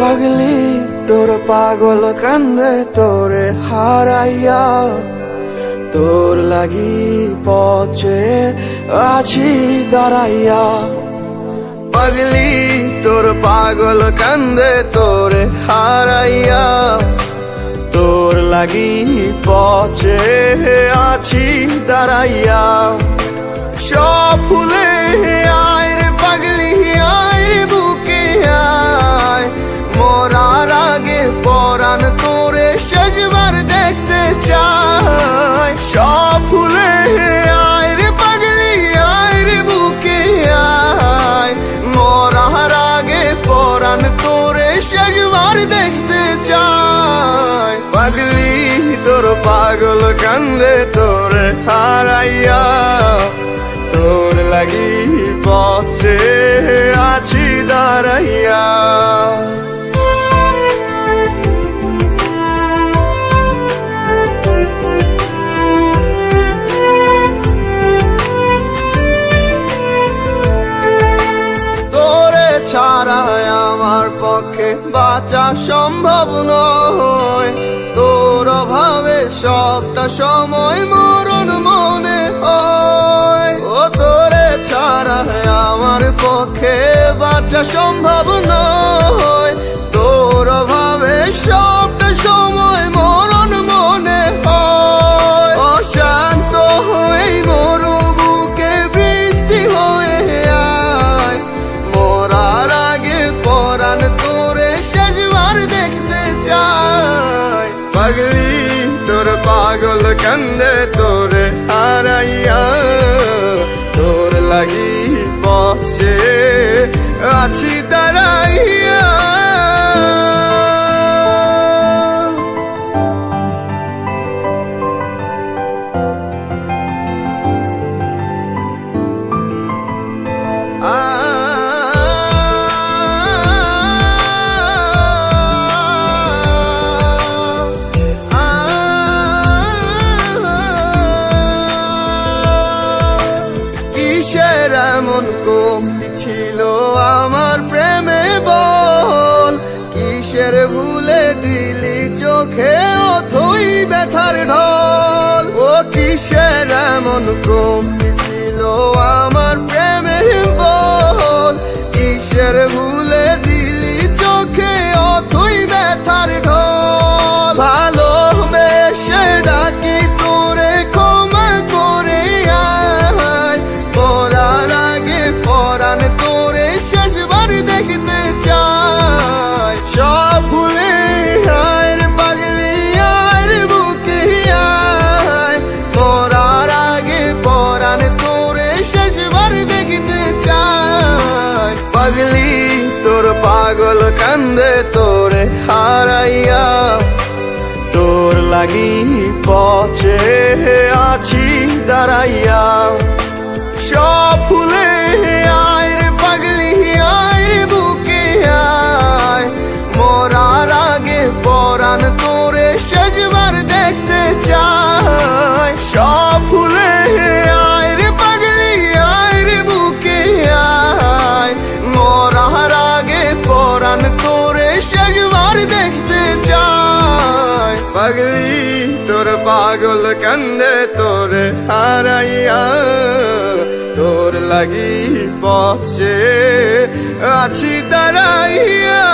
পাগলি, তোর পাগল কান্দে, তোরে হারাইয়া তোর লাগি পচে আছি, দাঁড়াইয়া। পাগলি, তোর পাগল কান্দে, তোরে হারাইয়া তোর লাগি পচে আছি, দাঁড়াইয়া। সব ফুলে পাগল কান্দে তোরে হারাইয়া। তোর লাগি পথে আছি দাঁড়াইয়া। তোরে ছাড়া আমার পক্ষে বাঁচা সম্ভব নয়। তোর অভাবে সবটা সময় মরণ মনে হয়। ও তোরে ছাড়া আমার পক্ষে বাঁচা সম্ভব নয়। পাগল কান্দে তোরে হারাইয়া। তোর লাগি পথে আছি দাঁড়াইয়া। কিসের এমন কমতি ছিল আমার প্রেমে বল। কিসের ভুলে দিলি চোখে অথই ব্যথার ঢল। ও কিসের এমন কমতি ছিল আমার প্রেমে বল। কিসের ভুলে শেষবার দেখিতে চাই। পাগলি, তোর পাগল কান্দে তোরে হারাইয়া। তোর লাগি পচে আছি দাঁড়াইয়া। সব ফুলে পাগল কান্দে তোরে হারাইয়া তোর লাগি পথে আছি দাঁড়াইয়া।